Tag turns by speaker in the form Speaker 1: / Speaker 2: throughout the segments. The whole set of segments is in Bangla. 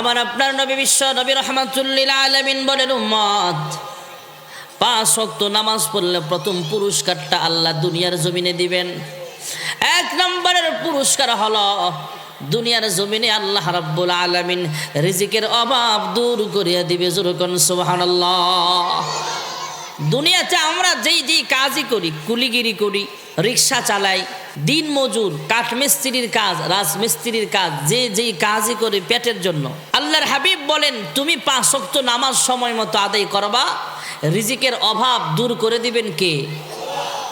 Speaker 1: আমার আপনার নবী বিশ্ব নবী রহমাতুল্লিল আলমিন বলেন, উম্মত, পাঁচ শক্ত নামাজ পড়লে প্রথম পুরস্কারটা আল্লাহ দুনিয়ার জমিনে দিবেন। এক নম্বরের পুরস্কার হলো দুনিয়ার জমিনে আল্লাহ রাব্বুল আলামিন রিজিকের অভাব দূর করিয়া দিবে। জোরকন সুবহানাল্লাহ। দুনিয়াতে আমরা যেই যেই কাজই করি কুলিগিরি করি, রিক্সা চালাই, দিন মজুর কাঠমিস্ত্রির কাজ রাজমিস্ত্রির কাজ, যে যেই কাজই করে পেটের জন্য। আল্লাহর হাবিব বলেন, তুমি পাঁচ ওয়াক্ত নামাজ সময় মতো আদায় করবা, রিজিকের অভাব দূর করে দিবেন কে?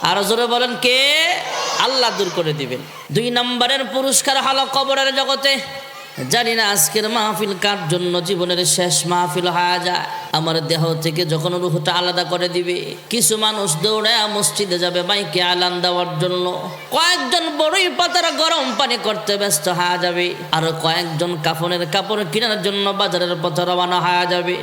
Speaker 1: আরও জোরে বলেন, কে? আল্লাহ দূর করে দিবেন। দুই নম্বরের পুরস্কার হলো কবরের জগতে। জানি না আজকের মাহফিল কার জন্য জীবনের শেষ মাহফিল হয়ে যায়। আমার দেহ থেকে যখন রুহটা আলাদা করে দিবে, কিছু মানুষ দৌড়ে মসজিদে যাবে মাইকে আলান দেওয়ার জন্য। কয়েকজন বড়ই পাতার গরম পানি করতে ব্যস্ত হয়ে যাবে, আর কয়েকজন কাফনের কাপড় কেনার জন্য বাজারের পথে রওনা হয়ে যাবে।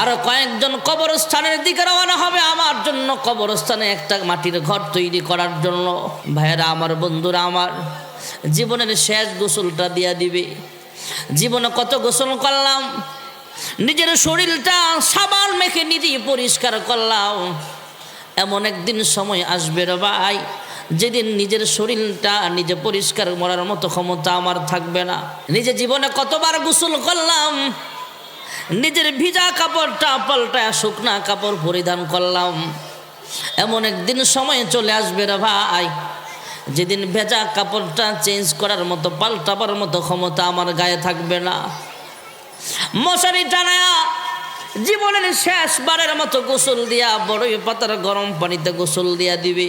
Speaker 1: আর কয়েকজন কবরস্থানের দিকে রওনা হবে আমার জন্য কবরস্থানে একটা মাটির ঘর তৈরি করার জন্য। ভাইয়েরা, আমার বন্ধুরা, আমার জীবনের শেষ গোসলটা দিয়া দিবে। জীবনে কত গোসল করলাম। নিজের শরীরটা সাবান মেখে নিজেই পরিষ্কার করলাম। এমন একদিন সময় আসবে রে ভাই, যেদিন নিজের শরীরটা নিজে পরিষ্কার করার মতো ক্ষমতা আমার থাকবে না। নিজে জীবনে কতবার গোসল করলাম, নিজের ভিজা কাপড়টা পাল্টায় শুকনা কাপড় পরিধান করলাম। এমন একদিন সময় চলে আসবে রে ভাই যেদিন ভেজা কাপড়টা চেঞ্জ করার মতো, পাল্টাবার মতো ক্ষমতা আমার গায়ে থাকবে না। মশারি টানায়া জীবনের শেষবারের মতো গোসল দিয়া, বড়ই পাতার গরম পানিতে গোসল দিয়া দিবে।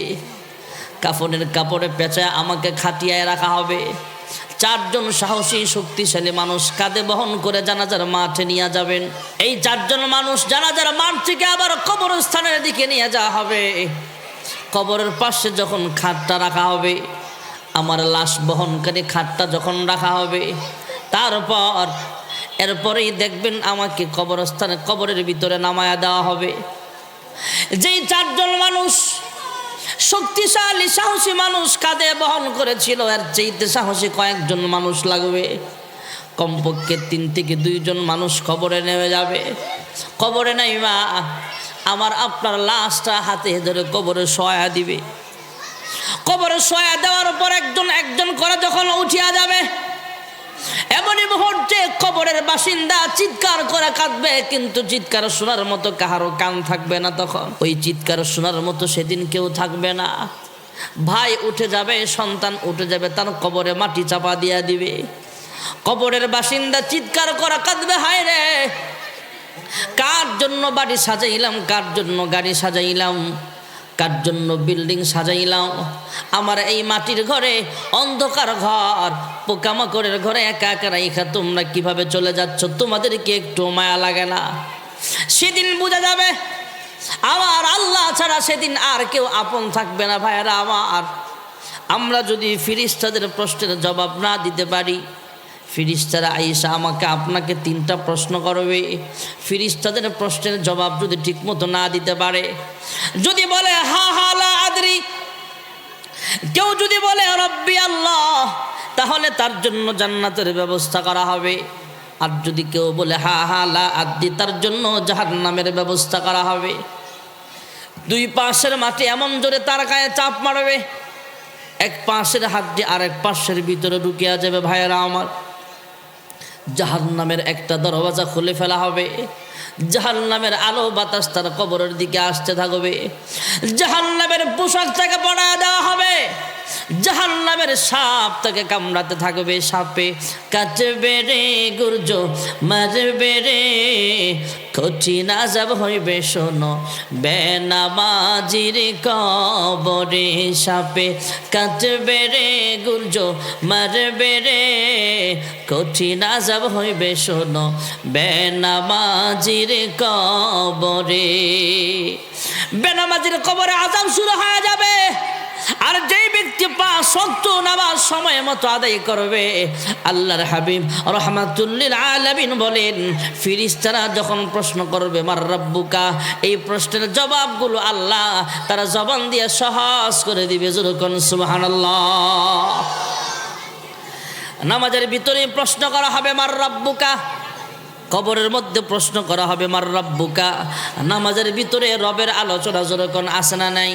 Speaker 1: কাফনের কাপড়ে পেঁচায় আমাকে খাটিয়ায় রাখা হবে। চারজন সাহসী, শক্তিশালী মানুষ কাঁধে বহন করে জানাজার মাঠে নিয়ে যাবেন। এই চারজন মানুষ জানাজার মাঠ থেকে আবার কবরস্থানের দিকে নিয়ে যাওয়া হবে। কবরের পাশে যখন খাটটা রাখা হবে, আমার লাশ বহনকারী খাটটা যখন রাখা হবে, তারপর এরপরেই দেখবেন আমাকে কবরস্থানে কবরের ভিতরে নামায়া দেওয়া হবে। যেই চারজন মানুষ, শক্তিশালী, সাহসী মানুষ কাঁধে বহন করেছিল আর চেইতে সাহসী কয়েকজন মানুষ লাগবে। কমপক্ষে তিন থেকে দুইজন মানুষ কবরে নেমে যাবে। কবরে নাই মা আমার আপনার লাশটা হাতে ধরে কবরে সয়া দিবে। কবরে সয়া দেওয়ার পর একজন একজন করে যখন উঠিয়া যাবে, এমনই মুহূর্তে কবরের বাসিন্দা চিৎকার করে কাঁদবে, কিন্তু চিৎকার শোনার মতো কাহারও কান থাকবে না তখন। ওই চিৎকার শোনার মতো সেদিন কেউ থাকবে না। ভাই উঠে যাবে, সন্তান উঠে যাবে, তার কবরে মাটি চাপা দিয়া দিবে। কবরের বাসিন্দা চিৎকার করা কাঁদবে, হায় রে কার জন্য বাড়ি সাজাইলাম? কার জন্য গাড়ি সাজাইলাম? কার জন্য বিল্ডিং সাজাইলাম? আমার এই মাটির ঘরে অন্ধকার ঘর, পোকামাকড়ের ঘরে একা একা রাইখা তোমরা কীভাবে চলে যাচ্ছ? তোমাদেরকে একটু মায়া লাগে না? সেদিন বোঝা যাবে, আমার আল্লাহ ছাড়া সেদিন আর কেউ আপন থাকবে না ভাইয়েরা আমার। আমরা যদি ফিরিস্তাদের প্রশ্নের জবাব না দিতে পারি ফিরিস্তারা আইসা আমাকে আপনাকে তিনটা প্রশ্ন করবে। ফিরিস্তাদের প্রশ্নের জবাব যদি ঠিকমতো না দিতে পারে, যদি বলে, হা হা, লা আদরি। কেউ যদি বলে, রব্বি আল্লাহ, তাহলে তার জন্য জান্নাতের ব্যবস্থা করা হবে। আর যদি কেউ বলে, হা হা, লা আদি তার জন্য জাহার নামের ব্যবস্থা করা হবে। দুই পাশের মাটি এমন জোরে তার গায়ে চাপ মারবে। এক পাশের হাত দিয়ে আর এক পাশের ভিতরে ঢুকিয়া যাবে, ভাইয়েরা আমার। জাহান নামের একটা দরওয়াজা খুলে ফেলা হবে। জাহান নামের আলো বাতাস তার কবরের দিকে আসতে থাকবে। জাহান নামের পোশাক তাকে পড়ায় দেওয়া হবে। জাহান নামের সাপ তাকে কামড়াতে থাকবে। সাপে কাটবে রে গুর্জ, মারবে রে কঠিন আজাব হইবে, শোনো। বেনামাজির কবরে সাপে কাটবে রে গুর্জ মারবে রে। কঠিন আজাব হইবে, শোনো। বেনামাজির কবরে বেনামাজির কবরে আজাব শুরু হয়ে যাবে। আর যেই ব্যক্তি পাঁচ শক্ত নামাজ সময় মতো আদায় করবে, আল্লাহর হাবিব রহমাতুল্লিল আলামিন বলেন, ফিরিস্তারা যখন প্রশ্ন করবে, মার রব্বুকা, এই প্রশ্নের জবাবগুলো আল্লাহ তারা জবান দিয়ে সহজ করে দিবে যেরকম সুবহানাল্লাহ। নামাজের ভিতরে প্রশ্ন করা হবে, মার রব্বুকা। কবরের মধ্যে প্রশ্ন করা হবে, মার রব্বুকা। নামাজের ভিতরে রবের আলোচনা যেরকম আসে না নাই?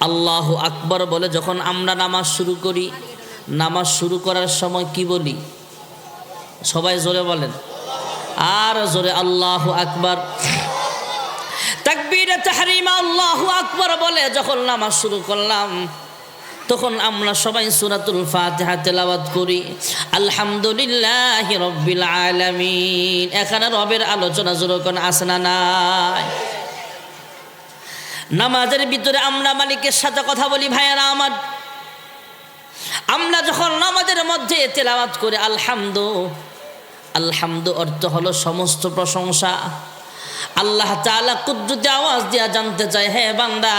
Speaker 1: আল্লাহ আকবর বলে, যখন আমরা নামাজ শুরু করি, নামাজ শুরু করার সময় কি বলি? সবাই জোরে বলেন। আর জোরে আল্লাহ আকবর। তাকবীরে, তাহরিমা, আল্লাহ আকবর বলে, যখন নামাজ শুরু করলাম, তখন আমরা সবাই সুরাতুল ফাতিহা তেলাওয়াত করি। আলহামদুলিল্লাহ রব্বিল আলামিন। এখানে রবের আলোচনা যেরকম আসে না নাই? নামাজের ভিতরে আমরা মালিকের সাথে কথা বলি, ভাইয়ারা আমার, আমরা যখন নামাজের মধ্যে তেলাওয়াত করে, আলহামদু আলহামদু অর্থ হলো সমস্ত প্রশংসা। আল্লাহ তাআলা কুদ্রুতে আওয়াজ দিয়া জানতে চায় হে বান্দা,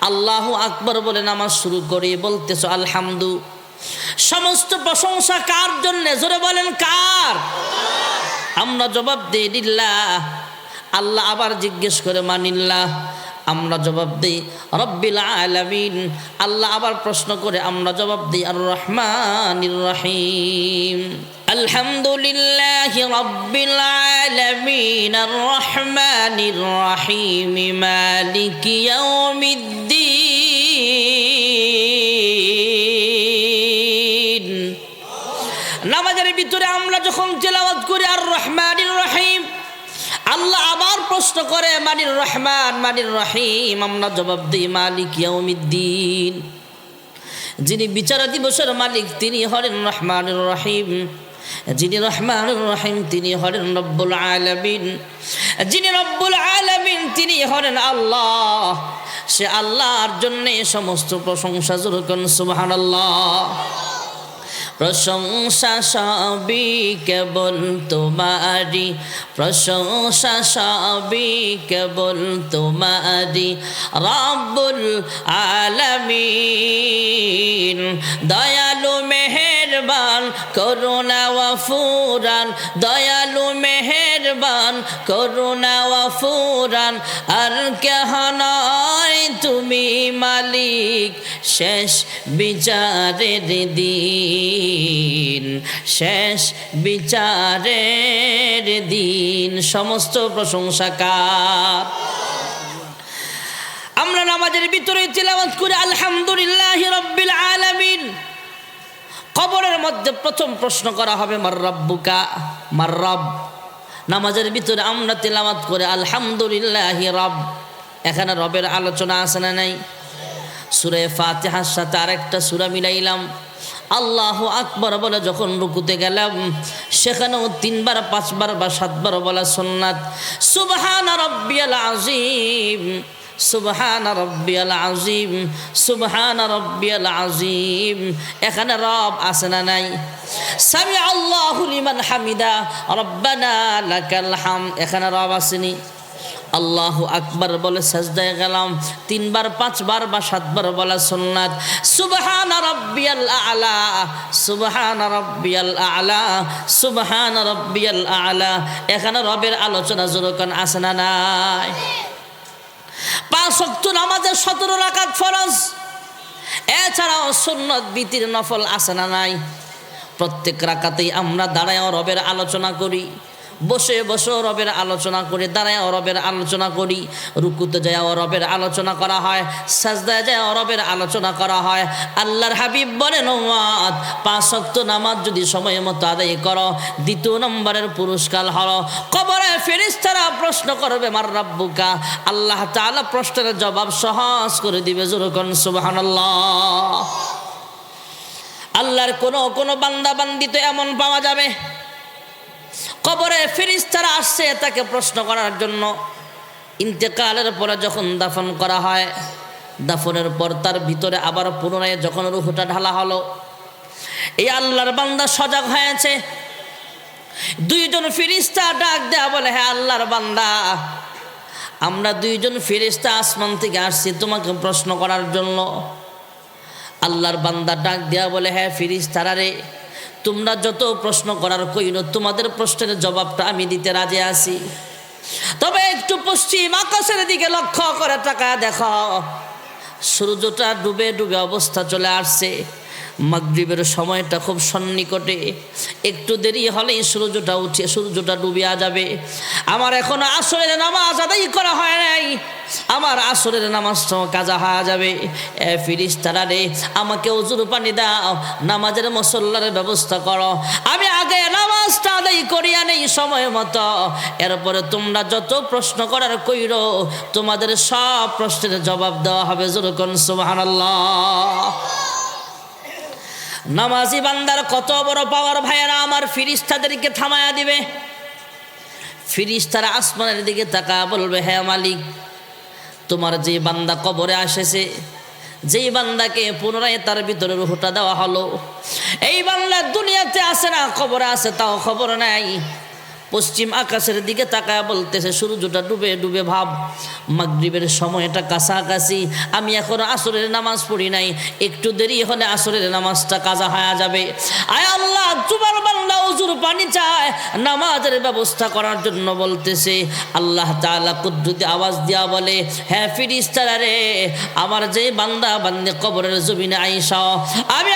Speaker 1: আল্লাহ আকবর বলে নামাজ শুরু করে, বলতেছ আলহামদু। সমস্ত প্রশংসা কার জন্য? জোরে বলেন, কার? আমরা জবাব দিই দিল্লাহ আল্লাহ আবার জিজ্ঞেস করে, মানিল্লাহ? আমরা জবাব দিই, রব্বিল আলামিন। আল্লাহ আবার প্রশ্ন করে, আমরা জবাব দিই আর রহমান রহিম। আলহামদুলিল্লাহ রব্বিল আলামিন। আর রহমানির রহিম। মালিক নামাজের ভিতরে আমরা যখন তেলাওয়াত করি আর রহমানির প্রশ্ন করে, মানির রহমান, মানির রহিম, আমরা জবাব দিই, মালিক ইয়াউমিদ্দিন। যিনি বিচার দিবসের মালিক, তিনি হরেন রহমানুর রহিম। যিনি রহমানুর রহিম, তিনি হরেন রব্বুল আলামিন। যিনি রব্বুল আলামিন, তিনি হরেন আল্লাহ। সে আল্লাহর জন্যে সমস্ত প্রশংসা জুরকন সুবহানাল্লাহ। প্রশংসা সবই কেবল তোমারি প্রশংসা সবই কেবল তোমারি রব্বুল আলামিন, দয়ালু মেহেরবান, করুণা ওয়াফুরান দয়ালু মেহেরবান, করুণা ওয়াফুরান আর কেহ নয় তুমি মালিক, শেষ বিচারের দিন। শেষ বিচারের দিন, সমস্ত প্রশংসা কার? আমরা নামাজের ভিতরে তিলাওয়াত করে, আলহামদুলিল্লাহ রব্বিল আলামিন। কবরের মধ্যে প্রথম প্রশ্ন করা হবে, মার রব্বুকা? মার রব। নামাজের ভিতরে আমরা তিলাওয়াত করে, আলহামদুলিল্লাহ রব। এখানে রবের আলোচনা আছে না নাই? সুরে ফাতেহার সাথে আরেকটা সুরা মিলাইলাম। আল্লাহ আকবর বলে যখন রুকুতে গেলাম, সেখানেও তিনবার, পাঁচবার বা সাতবার বলা সোননাথ সুবহান রব্বিয়াল আজিম সুবহান রব্বিয়াল আজিম সুবহান রব্বিয়াল আজিম এখানে রব আছে না নাই? সামি আল্লাহু লিমান হামিদা, রব্বানা লাকাল হাম। এখানে রব আসেনি। আল্লাহ আকবার বলে সাজদায় গেলাম, তিনবার, পাঁচবার বা সাতবার বলা সুন্নাত। সুবহান রব্বিয়াল আলা, সুবহান রব্বিয়াল আলা, সুবহান রব্বিয়াল আলা। এখানে রবের আলোচনা জোরকান আছে না নাই। পাঁচ শক্ত নামাজের সতেরো রাকাত ফরজ। এছাড়াও সুন্নত বিতির নফল আছে না নাই? প্রত্যেক রাকাতেই আমরা দাঁড়ায় রবের আলোচনা করি। বসে বসে রবের আলোচনা করি, দাঁড়ায় রবের আলোচনা করি, রুকুতে যায় রবের আলোচনা করা হয়, সাজদায় যায় রবের আলোচনা করা হয়। আল্লাহর হাবিব বলেন, ওয়াদ, পাঁচ শক্ত নামাজ যদি সময় মতো আদায় করো, দ্বিতীয় নম্বরের পুরস্কার হলো, কবরে ফেরিস্তারা প্রশ্ন করবে, মার রাব্বুকা? আল্লাহ তাআলা প্রশ্নের জবাব সহজ করে দিবে জোরকন সুবহানাল্লাহ। আল্লাহর কোনো কোনো বান্দা বান্দি তো এমন পাওয়া যাবে। কবরে ফিরিস্তারা আসছে তাকে প্রশ্ন করার জন্য। ইন্তেকালের পরে যখন দাফন করা হয়, দাফনের পর তার ভিতরে আবার পুনরায় যখন রুহটা ঢালা হলো এই আল্লাহর বান্দা সজাগ হয়েছে। দুইজন ফিরিস্তা ডাক দেয়া বলে হ্যাঁ আল্লাহর বান্দা, আমরা দুইজন ফিরিস্তা আসমান থেকে আসছি তোমাকে প্রশ্ন করার জন্য। আল্লাহর বান্দা ডাক দেয়া বলে হ্যাঁ ফিরিস্তারা রে তোমরা যত প্রশ্ন করার কইন, তোমাদের প্রশ্নের জবাবটা আমি দিতে রাজি আছি। তবে একটু পশ্চিম আকাশের দিকে লক্ষ্য করে টাকা দেখো। সূর্যটা ডুবে ডুবে অবস্থা চলে আসছে। মাগরিবের সময়টা খুব সন্নিকটে। একটু দেরি হলেই সূর্যটা উঠে, সূর্যটা ডুবিয়া যাবে। আমার এখন আসরের নামাজ আদায় করা হয় নাই। আমার আসরের নামাজটাও কাজা হয়ে যাবে। এ ফিরিস তারা রে, আমাকে অজুর পানি দাও, নামাজের মসল্লার ব্যবস্থা করো। আমি আগে নামাজটা আদায় করিয়া নেই সময় মতো। এরপরে তোমরা যত প্রশ্ন করার কইর, তোমাদের সব প্রশ্নের জবাব দেওয়া হবে। যেরকম সুবাহান নামাজি বান্দার কত বড় পাওয়ার ভাইয়েরা আমার ফিরিস্তাদেরকে থামায়া দিবে? ফিরিস্তারা আসমানের দিকে তাকা বলবে হ্যাঁ মালিক, তোমার যে বান্দা কবরে আসেছে, যেই বান্দাকে পুনরায় তার ভিতরে রুহটা দেওয়া হলো, এই বান্দা দুনিয়াতে আসে না, কবরে আছে, তাও খবর নাই। পশ্চিম আকাশের দিকে তাকায় বলতেছে, সূর্যটা ডুবে ডুবে ভাব। মাগরিবের সময়টা কাছাকাছি। আমি এখন আসরের নামাজ পড়ি নাই। একটু দেরি হলে আসরের নামাজটা কাজা হয়ে যাবে। আয় আল্লাহ তোমার বান্দা উজুর পানি চায়। নামাজের ব্যবস্থা করার জন্য বলতেছে, আল্লাহ তাআলা কুদ্দুতি আওয়াজ দিয়া বলে হ্যাঁ ফিরিস্তারা রে, আমার যে বান্দা বান্দে কবরের জমিনে আইসা, আমি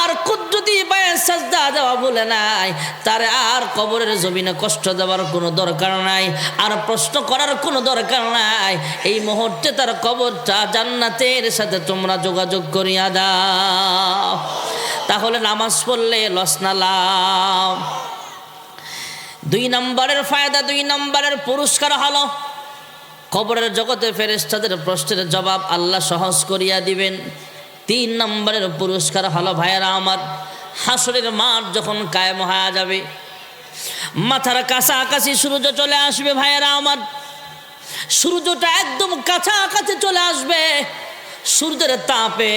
Speaker 1: আল্লাহর কুদ্দুতি পায়ে সাজদা দেওয়া বলে নাই, তার আর কবরের জমিনে কষ্ট দেওয়ার কোনো দরকার নাই, আর প্রশ্ন করার কোনো দরকার নাই। এই মুহূর্তে তার কবরটা জান্নাতের সাথে তোমরা যোগাযোগ করিয়া দাও। তাহলে নামাজ পড়লে লস না লাভ। দুই নম্বরের ফায়দা, দুই নম্বরের পুরস্কার হলো, কবরের জগতে ফেরেস্তাদের প্রশ্নের জবাব আল্লাহ সহজ করিয়া দিবেন। তিন নম্বরের পুরস্কার হলো ভাইয়েরা আমার। হাসরের মাঠ যখন কায়েম হয়ে যাবে, মাথার কাছাকাছি সূর্য চলে আসবে ভাইয়েরা আমার। সূর্যটা একদম কাছাকাছি চলে আসবে, সূর্যের তাপে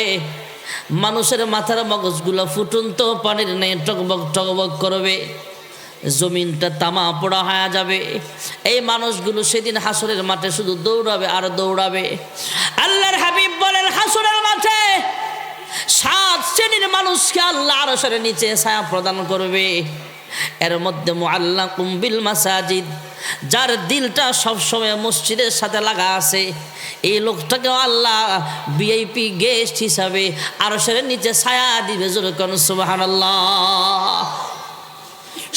Speaker 1: মানুষের মাথার মগজগুলো ফুটন্ত পানির নেই টকবক টকবক করবে, জমিনটা তামা পোড়া হয়ে যাবে। এই মানুষগুলো সেদিন হাসরের মাঠে শুধু দৌড়াবে আর দৌড়াবে। আল্লাহর হাবিব বলেন, হাসরের মাঠে সাত শ্রেণির মানুষকে আল্লাহ আরসের নিচে ছায়া প্রদান করবে। এর মধ্যে মোয়াল্লা কুম্বিল মাসাজিদ, যার দিলটা সবসময় মসজিদের সাথে লাগা আছে। এই লোকটাকে আল্লাহ বিআইপি গেস্ট হিসাবে আরসের নিচে ছায়া দিবে, জোর কন সুবাহ সুবাহান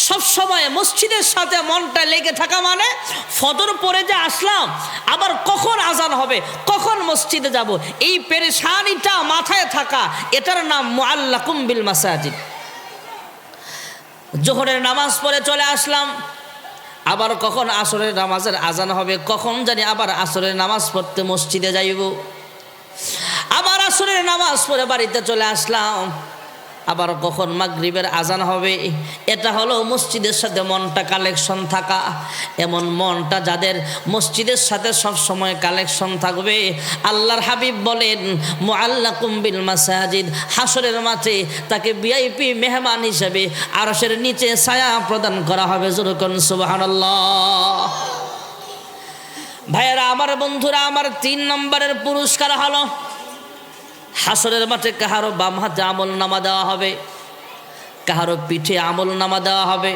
Speaker 1: সব সময় মসজিদের সাথে মনটা লেগে থাকা মানে ফদর পরে যে আসলাম, আবার কখন আজান হবে, কখন মসজিদে যাব, এই পেরেশানিটা মাথায় থাকা, এটার নাম মুআল্লা কুম্বিল মাসাজিদ। জোহরের নামাজ পড়ে চলে আসলাম, আবার কখন আসরের নামাজের আজান হবে, কখন জানি আবার আসরের নামাজ পড়তে মসজিদে যাইব। আবার আসরের নামাজ পড়ে বাড়িতে চলে আসলাম আবার কখন মাগরিবের আজান হবে? এটা হলো মসজিদের সাথে মনটা কালেকশন থাকা। এমন মনটা যাদের মসজিদের সাথে সব সময় কালেকশন থাকবে। আল্লাহর হাবিব বলেন মোয়াল্লা কুম্বিল মাসাজিদ। হাসরের মাঠে তাকে ভিআইপি মেহমান হিসেবে আরসের নিচে ছায়া প্রদান করা হবে। যেরকম সুবহানাল্লাহ। ভাইয়েরা, আমার বন্ধুরা, আমার তিন নম্বরের পুরস্কার হলো হাসরের মাঠে কাহারো বাম হাতে আমল নামা দেওয়া হবে কাহারো পিঠে আমল নামা দেওয়া হবে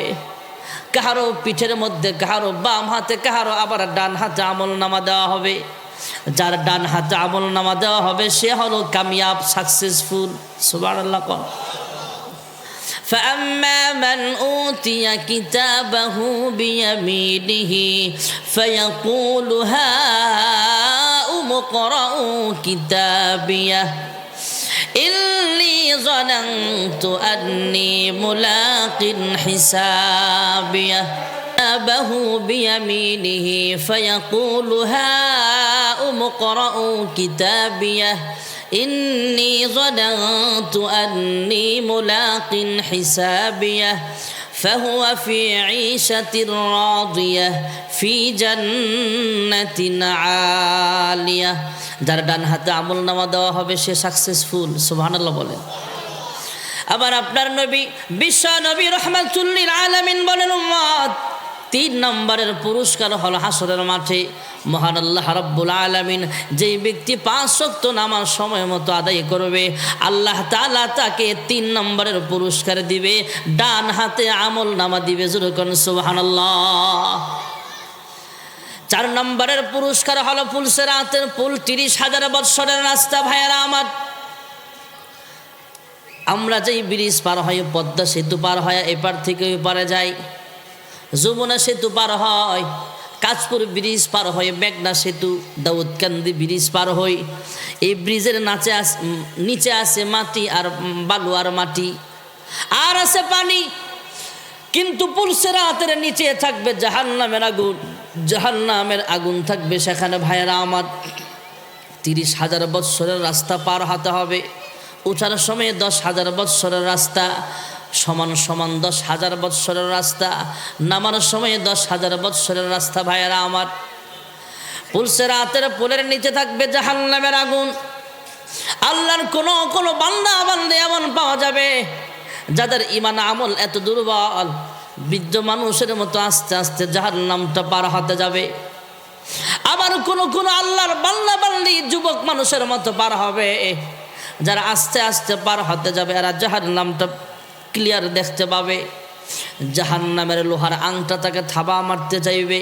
Speaker 1: কাহারো পিঠের মধ্যে কাহারো বাম হাতে কাহারো আবার ডান হাতে আমল নামা দেওয়া হবে যার ডান হাতে আমল নামা দেওয়া হবে সে হলো কামিয়াব সাকসেসফুল সুবার আল্লাহ কন فأما من أوتي كتابه بيمينه فيقول هاؤم اقرءوا كتابيه. إني ظننت أني ملاق حسابيه. كتابه بيمينه فيقول هاؤم اقرءوا كتابيه. إني ظننت أني ملاق حسابيه. فهو في عيشة راضية ফি জান্নাতিন আলিয়া। যার ডান হাতে আমল নামা দেওয়া হবে, সে সাকসেসফুল সুবহানাল্লাহ বলেন। আবার আপনার নবী, বিশ্ব নবী রহমাতুল্লিল আলামিন বলেন, উম্মত, তিন নম্বরের পুরস্কার হল হাসরের মাঠে। মহান আল্লাহ রব্বুল আলমিন যেই ব্যক্তি পাঁচ শক্ত নামার সময় মতো আদায় করবে, আল্লাহ তালা তাকে তিন নম্বরের পুরস্কার দিবে। ডান হাতে আমল নামা দিবে জুরকন সুবাহ চার নম্বরের পুরস্কার হলো পুলসের রাতের পুল তিরিশ হাজার বৎসরের রাস্তা, ভাইয়েরা আমার। আমরা যেই ব্রিজ পার হয় পদ্মা সেতু পার হয় এপার থেকে ওই পারে যাই, যমুনা সেতু পার হয় কাজপুর ব্রিজ পার হয়ে মেঘনা সেতু, দাউদকান্দি ব্রিজ পার হই। এই ব্রিজের নাচে নিচে আছে মাটি আর বালু আর মাটি। আর আছে পানি কিন্তু পুলসের হাতের নিচে থাকবে জাহান্নামের আগুন। জাহান্নামের আগুন থাকবে সেখানে ভাইয়েরা আমার। তিরিশ হাজার বৎসরের রাস্তা পার হতে হবে। উঠার সময় দশ হাজার বৎসরের রাস্তা, সমান সমান দশ হাজার বৎসরের রাস্তা, নামার সময়ে দশ হাজার বৎসরের রাস্তা ভাইয়েরা আমার। পুলসের হাতের পোলের নিচে থাকবে জাহান্নামের আগুন। আল্লাহর কোনো কোনো বান্দা বান্দে এমন পাওয়া যাবে। যাদের ইমান আমল এত দুর্বল, বৃদ্ধ মানুষের মতো আস্তে আস্তে যাহার নামটা পার হতে যাবে। আবার কোন কোন আল্লাহর বাল্লা বাল্লি যুবক মানুষের মতো পার হবে। যারা আস্তে আস্তে পার হতে যাবে, এরা যাহার নামটা ক্লিয়ার দেখতে পাবে। জাহান নামের লোহার আংটা তাকে থাবা মারতে চাইবে।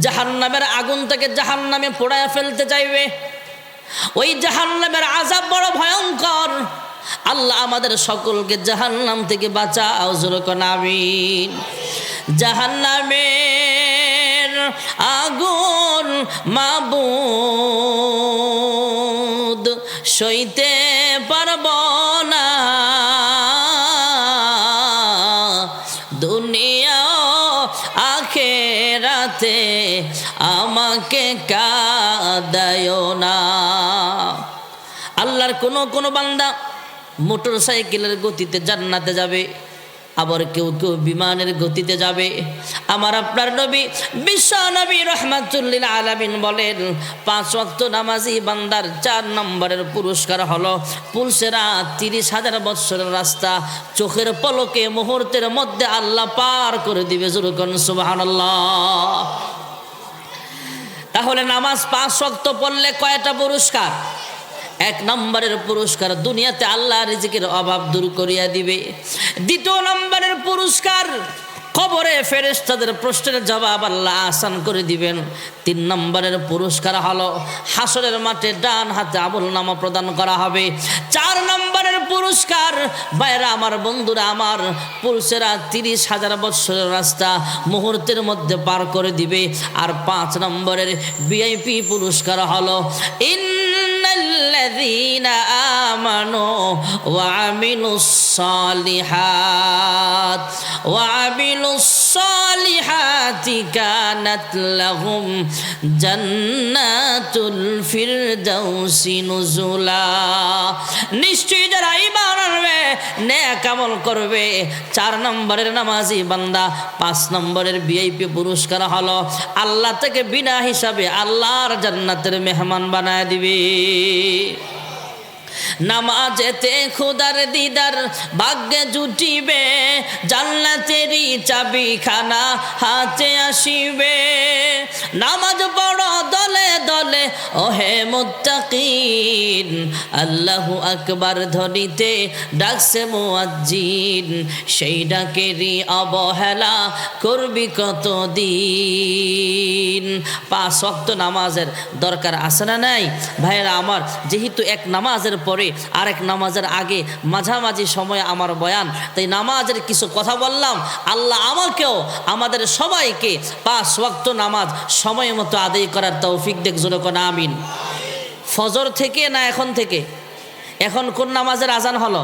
Speaker 1: জাহান নামের আগুন তাকে জাহান নামে পোড়ায় ফেলতে চাইবে। ওই জাহান নামের আজাব বড় ভয়ঙ্কর। আল্লাহ আমাদের সকলকে জাহান নাম থেকে বাঁচাও, জোরকন, আমিন। জাহান নামের আগুন মাবুদ সইতে পারব না। দুনিয়া আখেরাতে আমাকে কাদায় না। আল্লাহর কোনো কোনো বান্দা মোটর সাইকেলের গতিতে জান্নাতে যাবে, আবার কেউ কেউ বিমানের গতিতে যাবে। আমার আপনার নবী, বিশ্ব নবী রহমাতুল্লিল আলামিন বলেন, পাঁচ ওয়াক্ত নামাজি বান্দার চার নম্বরের পুরস্কার হলো পুলসেরা তিরিশ হাজার বৎসরের রাস্তা, চোখের পলকে মুহূর্তের মধ্যে আল্লাহ পার করে দিবে জুরুকন সুবহানাল্লাহ। তাহলে নামাজ পাঁচ শক্ত পড়লে কয়টা পুরস্কার? এক নম্বরের পুরস্কার দুনিয়াতে আল্লাহ রিজিকের অভাব দূর করিয়া দিবে। দ্বিতীয় নম্বরের পুরস্কার, কবরে ফেরেশতাদের প্রশ্নের জবাব আল্লাহ আসান করে দিবেন। তিন নম্বরের পুরস্কার হলো হাসরের মাঠে ডান হাতে আমল নামা প্রদান করা হবে। চার নম্বরের পুরস্কার বাইরা আমার, বন্ধুরা আমার, পুরুষেরা তিরিশ হাজার বৎসরের রাস্তা মুহূর্তের মধ্যে পার করে দিবে। আর পাঁচ নম্বরের ভিআইপি পুরস্কার হলো ইন الذين آمنوا وعملوا الصالحات وعملوا الصالحات كانت لهم جنات الفردوس نزلا নিশ্চয়ই যারা ইমান আনবে নেক আমল করবে চার নম্বরের নামাজি বান্দা পাঁচ নম্বরের ভিআইপি পুরস্কার হলো আল্লাহ থেকে বিনা হিসাবে আল্লাহর জান্নাতের মেহমান বানায় দিবে নামাজেতে খুদার দিদার ভাগ্যে জুটিবে জান্নাতেরই চাবি খানা হাতে আসিবে। নামাজ পড় দলে দলে, ওহে মুত্তাকিন, আল্লাহু আকবার ধ্বনিতে ডাকছে মুয়াজ্জিন, সেই ডাকেরই অবহেলা করবি কত দিন পাঁচ ওয়াক্ত নামাজের দরকার আছে না নাই? ভাইয়েরা, আমার যেহেতু এক নামাজের পরে আরেক নামাজের আগে মাঝামাঝি সময়ে আমার বয়ান। তাই নামাজের কিছু কথা বললাম। আল্লাহ আমাকেও, আমাদের সবাইকে পাঁচ ওয়াক্ত নামাজ সময় মতো আদায় করার তৌফিক দেখ জোরকন আমিন। ফজর থেকে না এখন থেকে? এখন কোন নামাজের আজান হলো?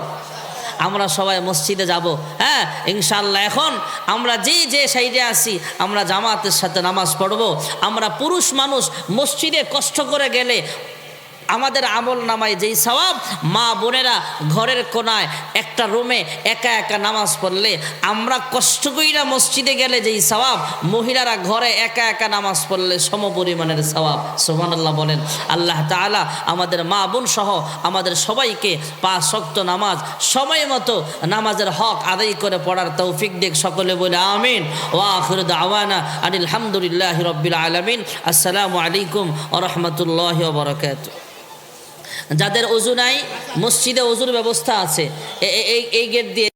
Speaker 1: আমরা সবাই মসজিদে যাব। হ্যাঁ ইনশাল্লাহ এখন আমরা যে যে সাইডে আছি, আমরা জামাতের সাথে নামাজ পড়ব। আমরা পুরুষ মানুষ মসজিদে কষ্ট করে গেলে আমাদের আমল নামায় যেই সওয়াব, মা বোনেরা ঘরের কোনায় একটা রুমে একা একা নামাজ পড়লে, আমরা কষ্ট কইরা মসজিদে গেলে যেই সওয়াব, মহিলারা ঘরে একা একা নামাজ পড়লে সম পরিমাণের সওয়াব। সোহানাল্লাহ বলেন, আল্লাহ তাআলা আমাদের মা বোন সহ আমাদের সবাইকে পাঁচ শক্ত নামাজ সময় মতো নামাজের হক আদায় করে পড়ার তৌফিক দেখ সকলে বলে আমিন। ও আখির দাওয়ানা আনিল হামদুলিল্লাহ রব্বিল আলামিন। আসসালামু আলাইকুম ও রহমতুল্লাহ বরকাত যাদের অজু নাই মসজিদে অজুর ব্যবস্থা আছে। এই এই গেট দিয়ে